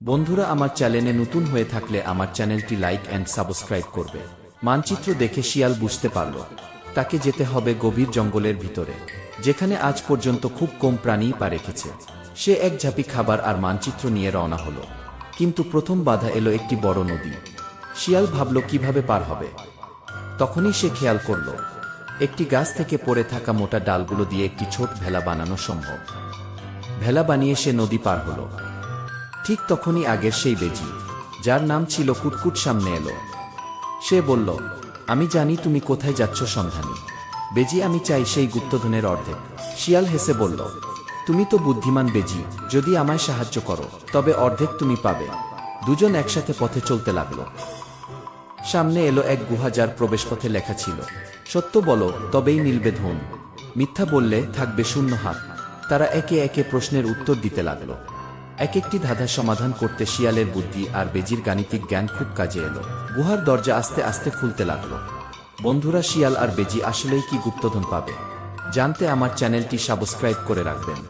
বন্ধুরা, আমার চ্যানেলে নতুন হয়ে থাকলে আমার চ্যানেলটি লাইক অ্যান্ড সাবস্ক্রাইব করবে। মানচিত্র দেখে শিয়াল বুঝতে পারল, তাকে যেতে হবে গভীর জঙ্গলের ভিতরে, যেখানে আজ পর্যন্ত খুব কম প্রাণীই পা রেখেছে। সে এক ঝাঁপি খাবার আর মানচিত্র নিয়ে রওনা হলো, কিন্তু প্রথম বাধা এলো একটি বড় নদী। শিয়াল ভাবল, কীভাবে পার হবে? তখনই সে খেয়াল করল, একটি গাছ থেকে পড়ে থাকা মোটা ডালগুলো দিয়ে একটি ছোট ভেলা বানানো সম্ভব। ভেলা বানিয়ে সে নদী পার হলো। ঠিক তখনই আগের সেই বেজি, যার নাম ছিল কুটকুট সামনে এলো। সে বলল, আমি জানি তুমি কোথায় যাচ্ছ সন্ধানী। বেজি, আমি চাই সেই গুপ্তধনের অর্ধেক। শিয়াল হেসে বলল, তুমি তো বুদ্ধিমান বেজি, যদি আমায় সাহায্য করো, তবে অর্ধেক তুমি পাবে। দুজন একসাথে পথে চলতে লাগল। সামনে এলো এক গুহা যার প্রবেশপথে লেখা ছিল, সত্য বলো, তবেই মিলবে ধন। মিথ্যা বললে থাকবে শূন্য হাত। তারা একে একে প্রশ্নের উত্তর দিতে লাগল। এক একটি ধাঁধা সমাধান করতে শিয়ালের বুদ্ধি আর বেজির গাণিতিক জ্ঞান খুব কাজে এলো। গুহার দরজা আস্তে আস্তে খুলতে লাগল। বন্ধুরা, শিয়াল আর বেজি আসলেই কি গুপ্তধন পাবে? জানতে আমার চ্যানেলটি সাবস্ক্রাইব করে রাখবেন।